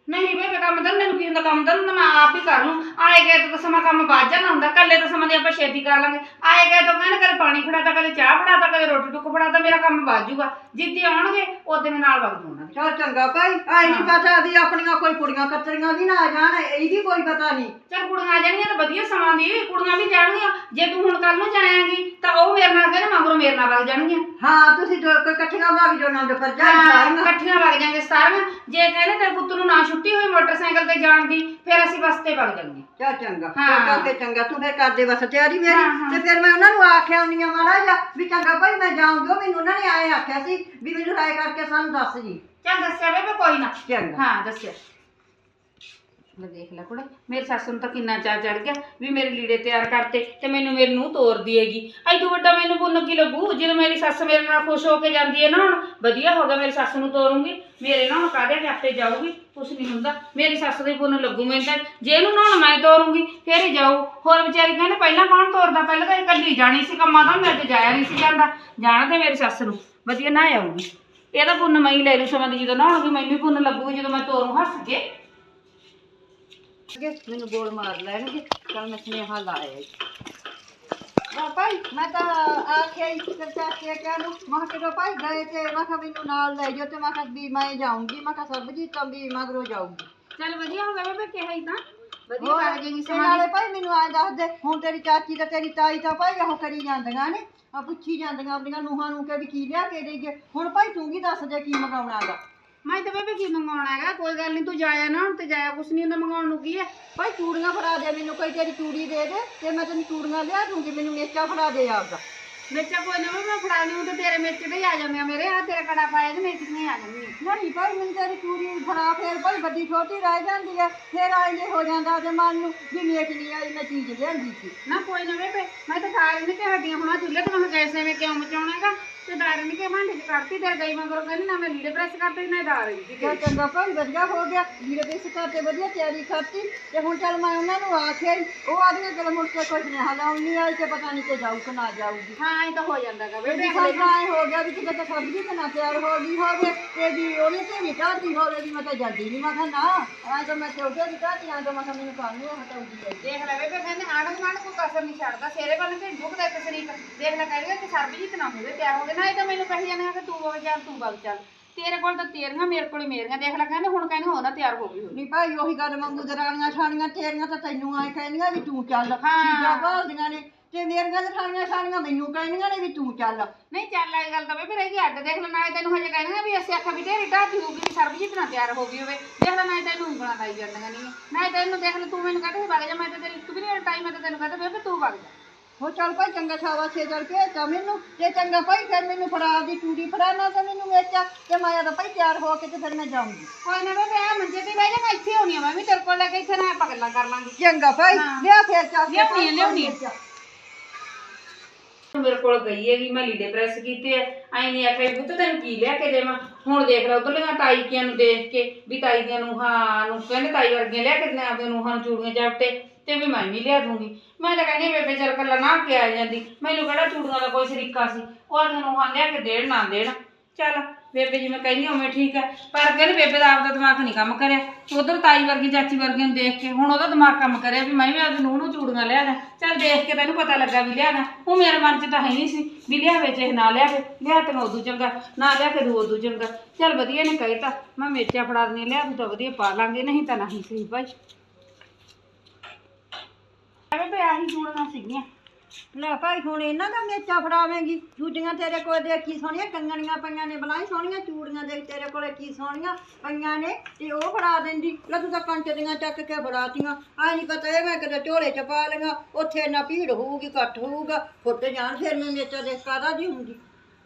ਨਹੀਂ ਬੇਬੇ ਕੰਮ ਤਾਂ ਮੈਨੂੰ ਕੀ ਹੁੰਦਾ ਕੰਮ ਤਾਂ ਮੈਂ ਆਪ ਹੀ ਕਰ ਲੂੰ। ਆਏ ਗਏ ਤਾਂ ਸਮਾਂ ਕੰਮ ਬਾਅਦ ਜਾਣਾ ਹੁੰਦਾ ਕੱਲੇ ਤਾਂ ਸਮਾਂ ਦੀ ਆਪਾਂ ਛੇਤੀ ਕਰ ਲਾਂਗੇ। ਆਏ ਗਏ ਤਾਂ ਕਹਿੰਦੇ ਕਦੇ ਪਾਣੀ ਫੜਾਤਾ ਕਦੇ ਚਾਹ ਫੜਾਤਾ ਕਦੇ ਰੋਟੀ ਟੁੱਕ ਫੜਾਤਾ ਮੇਰਾ ਕੰਮ ਬਾਅਦ ਜੂਗਾ। ਜਿੱਦੇ ਆਉਣਗੇ ਉਹਦੇ ਮੈਂ ਨਾਲ ਵਗ ਜੂਗਾ ਚਲ ਚੰਗਾ ਭਾਈ ਆਈ ਨਹੀਂ ਪਤਾ ਵੀ ਆਪਣੀਆਂ ਕੋਈ ਕੁੜੀਆਂ ਕਤਰੀਆਂ ਵੀ ਨਾ ਆ ਜਾਣ ਇਹਦੀ ਕੋਈ ਪਤਾ ਨਹੀਂ ਚੱਲ ਕੁੜੀਆਂ ਆ ਜਾਣਗੀਆਂ ਤਾਂ ਵਧੀਆ ਸਮਾਂ ਦੀ ਕੁੜੀਆਂ ਵੀ ਜਾਣਗੀਆਂ। ਜੇ ਤੂੰ ਹੁਣ ਕੱਲ ਨੂੰ ਜਾਏਂਗੀ ਤਾਂ ਉਹ ਮੇਰੇ ਨਾਲ ਕਹਿੰਦੇ ਮਗਰੋਂ ਮੇਰੇ ਨਾਲ ਵਗ ਜਾਣਗੀਆਂ। ਹਾਂ ਤੁਸੀਂ ਦੋ ਇਕੱਠੀਆਂ ਭਾਗ ਜੋ ਨੰਦ ਪਰ ਜਾ ਹਾਂ, ਇਕੱਠੀਆਂ ਵਗ ਜਾਾਂਗੇ ਸਾਰੀਆਂ। ਜੇ ਕਹਿੰਦੇ ਤੇਰੇ ਪੁੱਤ ਨੂੰ ਨਾ ਛੁੱਟੀ ਹੋਈ ਮੋਟਰਸਾਈਕਲ ਤੇ ਜਾਣ ਦੀ ਫਿਰ ਅਸੀਂ ਬੱਸ ਤੇ ਵਗ ਜਾਵਾਂਗੇ ਚਾ ਚੰਗਾ ਹਾਂ। ਚੰਗਾ ਤੇ ਚੰਗਾ ਤੂੰ ਫੇਰ ਕਰਦੇ ਬਸ ਤਿਆਰੀ ਮੇਰੀ। ਹਾਂ। ਤੇ ਫਿਰ ਮੈਂ ਉਹਨਾਂ ਨੂੰ ਆਖਿਆ ਹੁੰਦੀਆਂ ਮਾੜਾ ਜਿਹਾ ਵੀ ਚੰਗਾ ਭਾਈ ਮੈਂ ਉਹ ਮੈਨੂੰ ਉਹਨਾਂ ਨੇ ਆਏ ਆਖਿਆ ਸੀ ਵੀ ਮੈਨੂੰ ਰਾਏ ਕਰਕੇ ਸਾਨੂੰ ਦੱਸ ਜੀ। ਚੱਲ ਦੱਸਿਆ ਬੇਬੇ ਕੋਈ ਨਾ। ਚੰਗਾ। ਹਾਂ ਦੱਸਿਆ। ਲੈ ਦੇਖ ਲੈ ਕੁੜੇ, ਮੇਰੇ ਸੱਸ ਨੂੰ ਤਾਂ ਕਿੰਨਾ ਚਾਅ ਚੜ ਗਿਆ ਵੀ ਮੇਰੇ ਲੀੜੇ ਤਿਆਰ ਕਰਤੇ ਤੇ ਮੈਨੂੰ ਮੇਰੇ ਨੂੰ ਤੋਰਦੀ ਹੈਗੀ ਐਦੋਂ ਵੱਡਾ ਮੈਨੂੰ ਪੁੰਨ ਕੀ ਲੱਗੂ? ਜਦੋਂ ਮੇਰੀ ਸੱਸ ਮੇਰੇ ਨਾਲ ਖੁਸ਼ ਹੋ ਕੇ ਜਾਂਦੀ ਹੈ ਨਾ ਹੁਣ, ਵਧੀਆ ਹੋ ਗਿਆ, ਮੇਰੀ ਸੱਸ ਨੂੰ ਤੋਰੂੰਗੀ। ਮੇਰੇ ਨਾਲ ਕਾਹਦੇ ਕੇ ਆਪੇ ਜਾਊਗੀ? ਕੁਛ ਨਹੀਂ ਹੁੰਦਾ। ਮੇਰੀ ਸੱਸ ਦੇ ਪੁੰਨ ਲੱਗੂ ਮੈਨੂੰ ਤਾਂ। ਜੇ ਇਹਨੂੰ ਨਾ ਮੈਂ ਤੋਰੂੰਗੀ, ਫੇਰ ਹੀ ਜਾਊ। ਹੋਰ ਵਿਚਾਰੀ ਕਹਿੰਦੇ, ਪਹਿਲਾਂ ਕੌਣ ਤੋਰਦਾ? ਪਹਿਲਾਂ ਤਾਂ ਇਹ ਇਕੱਲੀ ਜਾਣੀ ਸੀ ਕੰਮਾਂ ਦਾ, ਮੈਂ ਤੇ ਜਾਇਆ ਨਹੀਂ ਸੀ ਜਾਂਦਾ। ਜਾਣਾ ਤੇ ਮੇਰੀ ਸੱਸ ਨੂੰ। ਵਧੀਆ ਨਾ ਆਊਗੀ। ਇਹਦਾ ਪੁੰਨ ਮੈਂ ਹੀ ਲੈ ਲੂ ਸਮਾਂ ਦੀ, ਜਦੋਂ ਨਾ ਹੋਊਗੀ ਮੈਨੂੰ ਵੀ ਪੁੰਨ ਲੱਗੂਗੀ, ਜਦੋਂ ਮੈਂ ਤੋਰੂ ਹੱਸ ਕੇ। ਮੈਨੂੰ ਬੋਲ ਮਾਰ ਲੈਣਗੇ ਚਲ ਮੈਂ ਸੁਨੇਹਾ ਲਾਇਆ ਆ ਭਾਈ ਮੈਂ ਤਾਂ ਆਖਿਆ ਹੀ ਫਿਰ ਚਾਚੇ ਕਿਹਾ ਨੂੰ। ਮੈਂ ਕਿਹਾ ਭਾਈ ਗਏ ਤੇ ਮੈਂ ਕਿਹਾ ਮੈਨੂੰ ਨਾਲ ਲੈ ਜਾਓ ਤੇ ਮੈਂ ਕਿਹਾ ਵੀ ਮੈਂ ਜਾਊਂਗੀ ਮੈਂ ਕਿਹਾ ਸਰਬਜੀਤ ਤਾਂ ਵੀ ਮਗਰੋਂ ਜਾਊਗੀ। ਚੱਲ ਵਧੀਆ ਹੋ ਗਿਆ ਬੇਬੇ ਕਿਹਾ ਹੀ ਤਾਂ। ਵਧੀਆ ਲੱਗ ਸਮਾਂ ਨਾਲੇ ਭਾਈ ਮੈਨੂੰ ਆਏ ਦੱਸ ਦੇ ਹੁਣ ਤੇਰੀ ਚਾਚੀ ਤੇ ਤੇਰੀ ਤਾਈ ਤਾਂ ਭਾਈ ਉਹ ਕਰੀ ਜਾਂਦੀਆਂ ਨੇ ਆ ਪੁੱਛੀ ਜਾਂਦੀਆਂ ਆਪਣੀਆਂ ਨੂੰਹਾਂ ਨੂੰ ਕਿ ਵੀ ਕੀ ਲਿਆ ਕੇ ਦੇਈਏ। ਹੁਣ ਭਾਈ ਤੂੰ ਕੀ ਦੱਸ ਦੇ ਕੀ ਮੰਗਾਉਣਾਗਾ ਮੈਂ ਤਾਂ ਬੇਬੇ ਕੀ ਮੰਗਾਉਣਾ ਹੈਗਾ? ਕੋਈ ਗੱਲ ਨਹੀਂ ਤੂੰ ਜਾਇਆ ਨਾ ਹੁਣ ਤੇ ਜਾਇਆ ਕੁਛ ਨਹੀਂ ਹੁੰਦਾ ਮੰਗਾਉਣ ਨੂੰ ਕੀ ਹੈ? ਭਾਈ ਚੂੜੀਆਂ ਫੜਾ ਦੇ ਮੈਨੂੰ ਕੋਈ ਤੇਰੀ ਚੂੜੀ ਦੇ ਦੇ ਤੇ ਮੈਂ ਤੈਨੂੰ ਚੂੜੀਆਂ ਲਿਆ ਦੂੰਗੀ ਮੈਨੂੰ ਮੇਚਾ ਫੜਾ ਦੇ ਆਪਦਾ। ਮੇਚਾ ਕੋਈ ਨਾ ਮੈਂ ਫੜਾ ਲਿਉ ਤੇ ਤੇਰੇ ਮੇਚ ਤੇ ਹੀ ਆ ਜਾਂਦੇ ਆ ਮੇਰੇ ਆ ਤੇਰਾ ਕੜਾ ਪਾਇਆ ਤੇ ਮੇਚ ਨਹੀਂ ਆ ਜਾਂਦੀ ਨਹੀਂ ਭਾਈ ਮੈਨੂੰ ਤੇਰੀ ਚੂੜੀ ਫੜਾ ਫੇਰ ਭਾਈ ਵੱਡੀ ਛੋਟੀ ਰਹਿ ਜਾਂਦੀ ਹੈ ਫੇਰ ਆਏ ਹੋ ਜਾਂਦਾ ਤੇ ਮਨ ਨੂੰ ਵੀ ਮੇਚ ਨਹੀਂ ਆਈ ਮੈਂ ਚੀਜ਼ ਲਿਆਂਦੀ ਸੀ। ਨਾ ਕੋਈ ਨਾ ਬੇਬੇ ਮੈਂ ਤਾਂ ਖਾ ਨਹੀਂ ਕਿ ਹੱਡੀਆਂ ਹੁਣ ਚੁੱਲ੍ਹੇ ਤੇ ਮੈਂ ਗੈਸ ਐਵੇਂ ਕਿਉਂ ਮਚਾਉਣਾਗਾ ਤੇ ਕਿ ਭਾਂਡੇ ਚ ਕੱਢਤੀ ਤੇ ਗਈ ਮਗਰੋਂ ਕਹਿੰਦੀ ਨਾ ਮੈਂ ਲੀੜੇ ਪ੍ਰੈਸ ਕਰਤੇ ਨਾ ਦਾਰ ਦੀ ਚੱਲ ਚੰਗਾ ਭਾਈ ਵਧੀਆ ਹੋ ਗਿਆ। ਵੀਰੇ ਦੇ ਸਿਕਾ ਤੇ ਵਧੀਆ ਤਿਆਰੀ ਕਰਤੀ। ਤੇ ਹੁਣ ਚੱਲ ਮੈਂ ਉਹਨਾਂ ਨੂੰ ਆਖਿਆ ਹੀ ਉਹ ਆਦਮੀ ਕੋਲ ਮੁੜ ਕੇ ਕੁਝ ਨਹੀਂ ਹਲਾਉਣ ਆਈ ਤੇ ਪਤਾ ਨਹੀਂ ਕਿ ਜਾਊ ਕਿ ਨਾ ਜਾਊਗੀ। ਹਾਂ ਇਹ ਤਾਂ ਹੋ ਬੇਬੇ ਬੇਬੀ ਸਾਡਾ ਐ ਹੋ ਗਿਆ ਵੀ ਕਿਤੇ ਤਾਂ ਸਬਜ਼ੀ ਤੇ ਨਾ ਤਿਆਰ ਹੋ ਗਈ ਹੋਵੇ ਤੇ ਵੀ ਉਹਨੇ ਤੇ ਨਹੀਂ ਕਾਹਦੀ ਹੋਵੇ ਵੀ ਮੈਂ ਤਾਂ ਜਾਂਦੀ ਨਹੀਂ ਮੈਂ ਕਿਹਾ ਨਾ ਐ ਤਾਂ ਮੈਂ ਚੌਕੇ ਦੀ ਕਾਹਦੀ ਆਂ ਤਾਂ ਮੈਂ ਕਿਹਾ ਮੈਨੂੰ ਕੰਮ ਨਹੀਂ ਹਟਾਉਂਦੀ ਹੈ ਦੇਖ ਲੈ ਬੇਬੇ ਕਹਿੰਦੇ ਆਂਢ ਗੁਆਂਢ ਕੋਈ ਕਸਰ ਨਹੀਂ ਛੱਡਦਾ ਸੇਰੇ ਵੱਲ ਤੇ ਝੁਕਦਾ ਇੱਕ ਸ਼ਰੀਕ ਦੇਖ ਲੈ ਕਹਿੰਦੇ ਕਿ ਸਰਬਜੀਤ ਨਾ ਹੋਵੇ ਤਿਆਰ ਹੋ ਗਏ ਨਾ ਇਹ ਤਾਂ ਮੈਨੂੰ ਕਹੀ ਜਾਂਦੇ ਆ ਕਿ ਤੂੰ ਵਗ ਚੱਲ ਤੂੰ ਵਗ ਚੱਲ। ਤੇਰੇ ਕੋਲ ਤਾਂ ਤੇਰੀਆਂ ਮੇਰੇ ਕੋਲ ਮੇਰੀਆਂ ਦੇਖ ਲੈ ਕਹਿੰਦੇ ਹੁਣ ਕਹਿੰਦੇ ਹੋ ਨਾ ਤਿਆਰ ਹੋ ਗਈ ਹੋਣੀ। ਨਹੀਂ ਭਾਈ ਉਹੀ ਗੱਲ ਮੰਗੂ ਦਰਾਣੀਆਂ ਠਾਣੀਆਂ ਤੇਰੀਆਂ ਤਾਂ ਤੈਨੂੰ ਆਏ ਕਹਿੰਦੀਆਂ ਵੀ ਤੂੰ ਚੱਲ। ਚੀਜ਼ਾਂ ਭਾਲਦੀਆਂ ਨੇ। ਤੇ ਮੇਰੀਆਂ ਦਰਾਣੀਆਂ ਠਾਣੀਆਂ ਮੈਨੂੰ ਕਹਿੰਦੀਆਂ ਨੇ ਵੀ ਤੂੰ ਚੱਲ। ਨਹੀਂ ਚੱਲ ਇਹ ਗੱਲ ਤਾਂ ਬੇਬੇ ਰਹੀ ਅੱਡ ਦੇਖ ਲੈ ਨਾਲੇ ਤੈਨੂੰ ਹਜੇ ਕਹਿੰਦੇ ਵੀ ਅਸੀਂ ਆਖਾ ਵੀ ਤੇਰੀ ਢਾਡੀ ਹੋ ਗਈ ਸਰਬਜੀਤ ਨਾ ਤਿਆਰ ਹੋ ਗਈ ਹੋਵੇ। ਦੇਖ ਲੈ ਨਾਲੇ ਤੈਨੂੰ ਉਂਗਲਾਂ ਲਾਈ ਜਾਂਦੀਆਂ ਨਹੀਂ ਨਾਲੇ ਤੈਨੂੰ ਦੇਖ ਲੈ ਤੂੰ ਮੈਨੂੰ ਕਹਿੰਦੇ ਵਗ ਜਾ ਮੈਂ ਤਾਂ ਤੇਰੀ ਇੱਕ ਵੀ ਨਹੀਂ ਟਾਈਮ ਮੈਂ ਤਾਂ ਤੈਨੂੰ ਕਹਿੰਦਾ ਬੇਬੇ ਤੂੰ ਵਗ ਜਾ। ਹੋ ਚੱਲ ਭਾਈ ਚੰਗਾ ਛਾਵਾ ਛੇ ਚੱਲ ਕੇ ਤਾਂ ਮੈਨੂੰ ਜੇ ਚੰਗਾ ਭਾਈ ਫਿਰ ਮੈਨੂੰ ਫੜਾ ਦੀ ਚੂੜੀ ਫੜਾ ਨਾ ਤਾਂ ਮੈਨੂੰ ਵੇਚਾ ਤੇ ਮੈਂ ਤਾਂ ਭਾਈ ਤਿਆਰ ਹੋ ਕੇ ਤੇ ਫਿਰ ਮੈਂ ਜਾਊਂਗੀ। ਕੋਈ ਨਾ ਬੇਬੇ ਆ ਮੰਜੇ ਤੇ ਬਹਿ ਜਾ ਮੈਂ ਇੱਥੇ ਹੋਣੀ ਆ ਮੈਂ ਵੀ ਤੇਰੇ ਕੋਲ ਲੈ ਕੇ ਇੱਥੇ ਨਾ ਆਪਾਂ ਗੱਲਾਂ ਕਰ ਲਾਂਗੇ। ਚੰਗਾ ਭਾਈ ਹਾਂ। ਲਿਆ ਫਿਰ ਚੱਲ ਕੇ ਲਿਆਉਣੀ ਆ, ਲਿਆਉਣੀ ਆ। ਮੇਰੇ ਕੋਲ ਗਈ ਹੈਗੀ ਮੈਂ ਲੀੜੇ ਪ੍ਰੈਸ ਕੀਤੇ ਐ ਐਂ ਨਹੀਂ ਆਖਿਆ ਵੀ ਪੁੱਤ ਤੈਨੂੰ ਕੀ ਲਿਆ ਕੇ ਦੇਵਾਂ? ਹੁਣ ਦੇਖ ਲੈ ਉਧਰਲੀਆਂ ਤਾਈਕੀਆਂ ਨੂੰ ਦੇਖ ਕੇ ਵੀ ਤਾਈ ਦੀਆਂ ਨੂੰਹਾਂ ਨੂੰ ਕਹਿੰਦੇ ਤਾਈ ਵਰਗੀਆਂ ਲਿਆ ਕੇ ਦੇਣਾ ਆਪਦੇ ਨੂੰਹਾਂ ਨੂੰ ਚੂੜੀਆਂ ਚਾਪਟੇ ਤੇ ਵੀ ਮੈਂ ਵੀ ਲਿਆ ਦੂੰਗੀ। ਮੈਂ ਤਾਂ ਕਹਿੰਦੀ ਬੇਬੇ ਚੱਲ ਕੱਲਾ ਨਾ ਕੇ ਆ ਜਾਂਦੀ। ਮੈਨੂੰ ਕਿਹੜਾ ਚੂੜੀਆਂ ਦਾ ਕੋਈ ਸਰੀਕਾ ਸੀ। ਉਹ ਆਪਦੀਆਂ ਨੂੰਹਾਂ ਲਿਆ ਕੇ ਦੇਣ, ਨਾ ਦੇਣ। ਚੱਲ, ਬੇਬੇ ਜਿਵੇਂ ਕਹਿੰਦੀ ਉਵੇਂ ਠੀਕ ਹੈ ਪਰ ਕਹਿੰਦੇ ਬੇਬੇ ਦਾ ਆਪਦਾ ਦਿਮਾਗ ਨਹੀਂ ਕੰਮ ਕਰਿਆ। ਉਧਰ ਤਾਈ ਵਰਗੀ, ਚਾਚੀ ਵਰਗੀ ਨੂੰ ਦੇਖ ਕੇ ਹੁਣ ਉਹਦਾ ਦਿਮਾਗ ਕੰਮ ਕਰਿਆ ਵੀ ਮੈਂ ਵੀ ਆਪਦੀ ਨੂੰਹ ਨੂੰ ਚੂੜੀਆਂ ਲਿਆ ਦਾਂ। ਚੱਲ ਦੇਖ ਕੇ ਤੈਨੂੰ ਪਤਾ ਲੱਗਾ ਵੀ ਲਿਆ ਦਾਂ। ਉਹ ਮੇਰੇ ਮਨ 'ਚ ਤਾਂ ਹੈ ਨਹੀਂ ਸੀ ਵੀ ਲਿਆਵੇ ਚਾਹੇ ਨਾ ਲਿਆਵੇ ਲਿਆ ਤੈਨੂੰ ਉਦੋਂ ਚੰਗਾ, ਨਾ ਲਿਆ ਕੇ ਦੂ ਉਦੋਂ ਚੰਗਾ। ਚੱਲ ਵਧੀਆ ਨੇ ਕਹਿਤਾ, ਮੈਂ ਮੇਚਾ ਫੜਾ ਦਨੀ ਲਿਆ ਤੂੰ ਤਾਂ ਵਧੀਆ ਪਾ ਲਾਂਗੇ, ਨਹੀਂ ਤਾਂ ਨਹੀਂ ਸਹੀ ਭਾਈ। ਐਵੇਂ ਤੇ ਆਹੀ ਚੂੜੀਆਂ ਸੀਗੀਆਂ। ਲੈ ਭਾਈ, ਹੁਣ ਇਹਨਾਂ ਦਾ ਮੇਚਾ ਫੜਾਵੇਂਗੀ। ਦੂਜੀਆਂ ਤੇਰੇ ਕੋਲ ਦੇਖ ਕੀ ਸੋਹਣੀਆਂ ਕੰਗਣੀਆਂ ਪਈਆਂ ਨੇ, ਬਲਾਈ ਸੋਹਣੀਆਂ, ਚੂੜੀਆਂ ਦੇਖ ਤੇਰੇ ਕੋਲੇ ਕੀ ਸੋਹਣੀਆਂ ਪਈਆਂ ਨੇ, ਤੇ ਉਹ ਫੜਾ ਦਿੰਦੀ। ਲੈ ਤੂੰ ਤਾਂ ਕੰਚ ਦੀਆਂ ਚੱਕ ਕੇ ਫੜਾਤੀਆਂ। ਆ ਨਹੀਂ ਪਤਾ ਇਹ ਮੈਂ ਕਿਤੇ ਝੋਲੇ ਚ ਪਾ ਲਈਆਂ, ਉੱਥੇ ਨਾ ਭੀੜ ਹੋਊਗੀ ਇਕੱਠ ਹੋਊਗਾ ਫੁੱਟ ਜਾਣ, ਫਿਰ ਮੈਂ ਮੇਚਾ ਦੇਖ ਕਾਦਾ ਜੀ ਹੁੰਦੀ।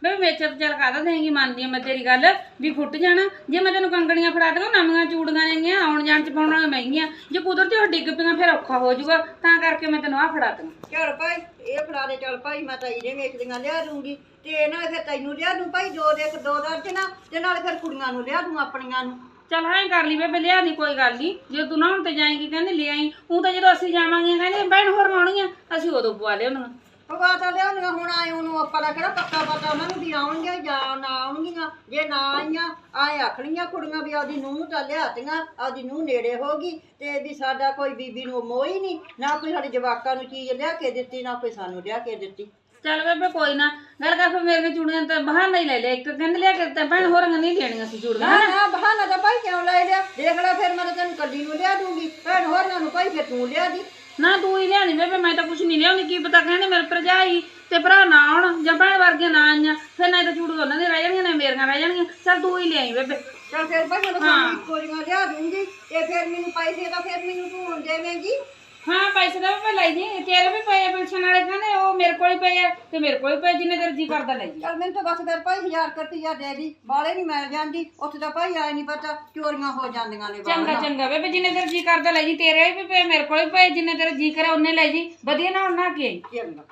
ਬਈ ਤਾਂ ਚੱਲ ਕਾਹਦਾ ਦੇਂਗੀ ਮੰਨਦੀ ਆ ਮੈਂ ਤੇਰੀ ਗੱਲ ਵੀ ਫੁੱਟ ਜਾਣਾ? ਜੇ ਮੈਂ ਤੈਨੂੰ ਕੰਗਣੀਆਂ ਫੜਾ ਦਵਾਂ ਨਵੀਆਂ ਚੂੜੀਆਂ ਨੇਗੀਆਂ ਆਉਣ ਜਾਣ ਚ ਪਾਉਣ ਮਹਿੰਗੀਆਂ ਜੇ ਕੁਦਰਤੀ ਉਹ ਡਿੱਗ ਪਈਆਂ ਫਿਰ ਔਖਾ ਹੋ ਜਾਊਗਾ। ਤਾਂ ਕਰਕੇ ਮੈਂ ਤੈਨੂੰ ਆ ਫੜਾ ਦਵਾਂ। ਚੱਲ ਭਾਈ ਇਹ ਫੜਾ ਦੇ ਚੱਲ ਭਾਈ ਮੈਂ ਤਾਂ ਇਹਦੇ ਵੇਚਦੀਆਂ ਲਿਆ ਦੂੰਗੀ। ਤੇ ਨਾਲੇ ਫਿਰ ਤੈਨੂੰ ਲਿਆ ਦੂੰ ਭਾਈ ਦੋ ਦੇ ਦੋ ਦਰਜਨਾਂ ਤੇ ਨਾਲੇ ਫਿਰ ਕੁੜੀਆਂ ਨੂੰ ਲਿਆ ਦੂੰ ਆਪਣੀਆਂ ਨੂੰ। ਚੱਲ ਹਾਂ ਕਰ ਲਈ ਬੇਬੇ ਲਿਆ ਦੀ ਕੋਈ ਗੱਲ ਨਹੀਂ। ਜੇ ਤੂੰ ਨਾ ਹੁਣ ਤੇ ਜਾਏਂਗੀ ਕਹਿੰਦੇ ਲੈ ਆਈ ਉਹ ਤਾਂ ਜਦੋਂ ਅਸੀਂ ਜਾਵਾਂਗੇ ਕਹਿੰਦੇ ਭੈਣ ਹੋਰ ਆਉਣਗੀਆਂ ਅਸੀਂ ਉਦੋਂ ਪਵਾ ਲਿਆਉਣੀਆਂ। ਪਵਾ ਤਾਂ ਲਿਆਉਣੀਆਂ ਹੁਣ ਆਏ ਉਹਨੂੰ ਆਪਾਂ ਦਾ ਕਿਹੜਾ ਪੱਕਾ ਪਤਾ ਉਹਨਾਂ ਨੂੰ ਵੀ ਆਉਣਗੇ ਜਾਂ ਨਾ ਆਉਣਗੀਆਂ ਜੇ ਨਾ ਆਈਆਂ ਆਏ ਆਖਣੀਆਂ ਕੁੜੀਆਂ ਵੀ ਆਦੀ ਨੂੰਹ ਤਾਂ ਲਿਆਤੀਆਂ ਆਦੀ ਨੂੰਹ ਨੇੜੇ ਹੋ ਗਈ ਤੇ ਵੀ ਸਾਡਾ ਕੋਈ ਬੀਬੀ ਨੂੰ ਮੋਹ ਹੀ ਨਹੀਂ ਨਾ ਕੋਈ ਸਾਡੇ ਜਵਾਕਾਂ ਨੂੰ ਚੀਜ਼ ਲਿਆ ਕੇ ਦਿੱਤੀ ਨਾ ਕੋਈ ਸਾਨੂੰ ਲਿਆ ਕੇ ਦਿੱਤੀ। ਚੱਲ ਬੇਬੇ ਕੋਈ ਨਾ ਗੱਲ ਕਰ ਫਿਰ ਮੇਰੇ ਚੂੜੀਆਂ ਤਾਂ ਬਹਾਨਾ ਹੀ ਲੈ ਲਿਆ ਇੱਕ ਕਹਿੰਦੇ ਲਿਆ ਕੇ ਦਿੱਤਾ ਭੈਣ ਹੋਰਾਂ ਨਹੀਂ ਲੈਣੀਆਂ ਸੀ ਚੂੜੀਆਂ ਨਾ ਨਾ ਬਹਾਨਾ ਤਾਂ ਭਾਈ ਕਿਉਂ ਲੈ ਲਿਆ? ਦੇਖ ਲੈ ਫਿਰ ਮੈਂ ਤਾਂ ਤੈਨੂੰ ਕੱਲੀ ਨੂੰ ਲਿਆ ਦੂੰਗੀ ਭੈਣ ਹੋਰਾਂ ਨੂੰ ਭਾਈ ਫਿਰ ਤੂੰ ਲਿਆ ਦੀ। ਨਾ ਤੂੰ ਹੀ ਲਿਆਣੀ ਬੇਬੇ ਮੈਂ ਤਾਂ ਕੁਛ ਨਹੀਂ ਲਿਆਉਣੀ ਕੀ ਪਤਾ ਕਹਿੰਦੇ ਮੇਰੇ ਭਰਜਾਈ ਤੇ ਭਰਾ ਨਾ ਆਉਣ ਜਾਂ ਭੈਣ ਵਰਗੀਆਂ ਨਾ ਆਈਆਂ ਫਿਰ ਨਾ ਤਾਂ ਚੂੜੀਆਂ ਉਹਨਾਂ ਦੀਆਂ ਰਹਿ ਜਾਣਗੀਆਂ ਨਾ ਮੇਰੀਆਂ ਰਹਿ ਜਾਣਗੀਆਂ। ਚੱਲ ਤੂੰ ਹੀ ਲਿਆਈ ਬੇਬੇ। ਚਲ ਫਿਰ ਭਾਈ ਮੈਂ ਤਾਂ ਕੋਰੀਆਂ ਲਿਆ ਦੂੰਗੀ ਤੇ ਫਿਰ ਮੈਨੂੰ ਪੈਸੇ ਤਾਂ ਫਿਰ ਮੈਨੂੰ ਤੂੰ ਦੇਵੇਂਗੀ। ਹਾਂ ਪੈਸੇ ਤਾਂ ਮੈਂ ਲਈ ਜੀ ਤੇਰੇ ਵੀ ਪਏ ਆ ਪੈਨਸ਼ਨ ਵਾਲੇ ਕਹਿੰਦੇ ਉਹ ਮੇਰੇ ਕੋਲ ਹੀ ਪਏ ਆ ਤੇ ਮੇਰੇ ਕੋਲ ਹੀ ਪਏ ਜਿੰਨੇ ਜੀ ਕਰਦਾ ਲੈ ਜੀ। ਚਲ ਮੈਨੂੰ ਤਾਂ ਬਸ ਫਿਰ ਭਾਈ 1000 ਰੁਪਈਆ ਦੇ ਦੀ ਬਾਲੇ ਨਹੀਂ ਮਿਲ ਜਾਂਦੀ ਉੱਥੇ ਤਾਂ ਭਾਈ ਆਏ ਨਹੀਂ ਪਤਾ ਚੋਰੀਆਂ ਹੋ ਜਾਂਦੀਆਂ ਨੇ ਬਾਹਰ। ਚੰਗਾ ਚੰਗਾ ਬੇਬੇ ਜਿੰਨੇ ਤੇਰੇ ਜੀ ਕਰਦਾ ਲੈ ਜੀ ਤੇਰੇ ਵੀ ਪਏ ਮੇਰੇ ਕੋਲ ਵੀ ਪਏ ਜਿੰਨੇ ਤੇਰੇ ਜੀ ਕਰੇ ਉਹਨੇ ਲੈ ਜੀ ਵਧੀਆ ਨਾ ਨਾ ਕੇ ਆਈ। ਚੰਗਾ।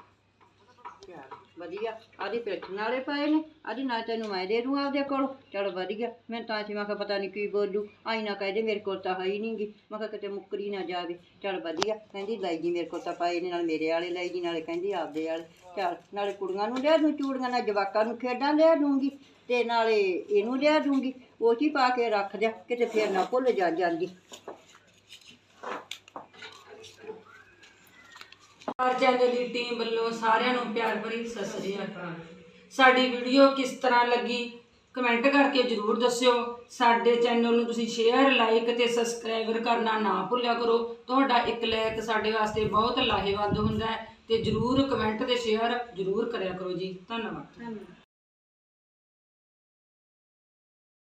ਵਧੀਆ, ਆਦੀ ਪੇਠ ਨਾਲੇ ਪਏ ਨੇ, ਆਦੀ ਨਾ ਤੈਨੂੰ ਮੈਂ ਦੇ ਦੂੰ ਆਪਦੇ ਕੋਲ। ਚਲ ਵਧੀਆ, ਮੈਂ ਤਾਂ ਸੀ ਮੈਂ ਕਿਹਾ ਪਤਾ ਨਹੀਂ ਕੀ ਬੋਲੂ, ਆਈ ਨਾ ਕਹਦੇ ਮੇਰੇ ਕੋਲ ਤਾਂ ਹੈ ਹੀ ਨਹੀਂਗੀ ਮੈਂ ਕਿਹਾ ਕਿਤੇ ਮੁੱਕਰੀ ਨਾ ਜਾਵੇ। ਚਲ ਵਧੀਆ, ਕਹਿੰਦੀ ਲੈ ਜੀ ਮੇਰੇ ਕੋਲ ਤਾਂ ਪਏ ਨੇ, ਨਾਲ ਮੇਰੇ ਵਾਲੇ ਲੈ ਜੀ, ਨਾਲੇ ਕਹਿੰਦੀ ਆਪਦੇ ਵਾਲੇ। ਚਲ ਨਾਲੇ ਕੁੜੀਆਂ ਨੂੰ ਲਿਆ ਦੂੰ ਚੂੜੀਆਂ, ਨਾਲ ਜਵਾਕਾਂ ਨੂੰ ਖੇਡਾਂ ਲਿਆ ਦੂੰਗੀ, ਤੇ ਨਾਲੇ ਇਹਨੂੰ ਲਿਆ ਦੂੰਗੀ। ਉਹ 'ਚ ਹੀ ਪਾ ਕੇ ਰੱਖ ਦਿਆ, ਕਿਤੇ ਫੇਰ ਨਾ ਭੁੱਲ ਜਾ ਜਾਂਦੀ। ਚਾਰ ਚੈਨਲ ਦੀ ਟੀਮ ਵੱਲੋਂ ਸਾਰਿਆਂ ਨੂੰ ਪਿਆਰ ਭਰੀ ਸਤਿ ਸ੍ਰੀ ਅਕਾਲ। ਸਾਡੀ ਵੀਡੀਓ ਕਿਸ ਤਰ੍ਹਾਂ ਲੱਗੀ ਕਮੈਂਟ ਕਰਕੇ ਜਰੂਰ ਦੱਸਿਓ। ਸਾਡੇ ਚੈਨਲ ਨੂੰ ਤੁਸੀਂ ਸ਼ੇਅਰ ਲਾਈਕ ਤੇ ਸਬਸਕ੍ਰਾਈਬਰ ਕਰਨਾ ਨਾ ਭੁੱਲਿਆ ਕਰੋ। ਤੁਹਾਡਾ ਇੱਕ ਲਾਇਕ ਸਾਡੇ ਵਾਸਤੇ ਬਹੁਤ ਲਾਹੇਵੰਦ ਹੁੰਦਾ ਹੈ ਤੇ ਜਰੂਰ ਕਮੈਂਟ ਤੇ ਸ਼ੇਅਰ ਜਰੂਰ ਕਰਿਆ ਕਰੋ ਜੀ। ਧੰਨਵਾਦ।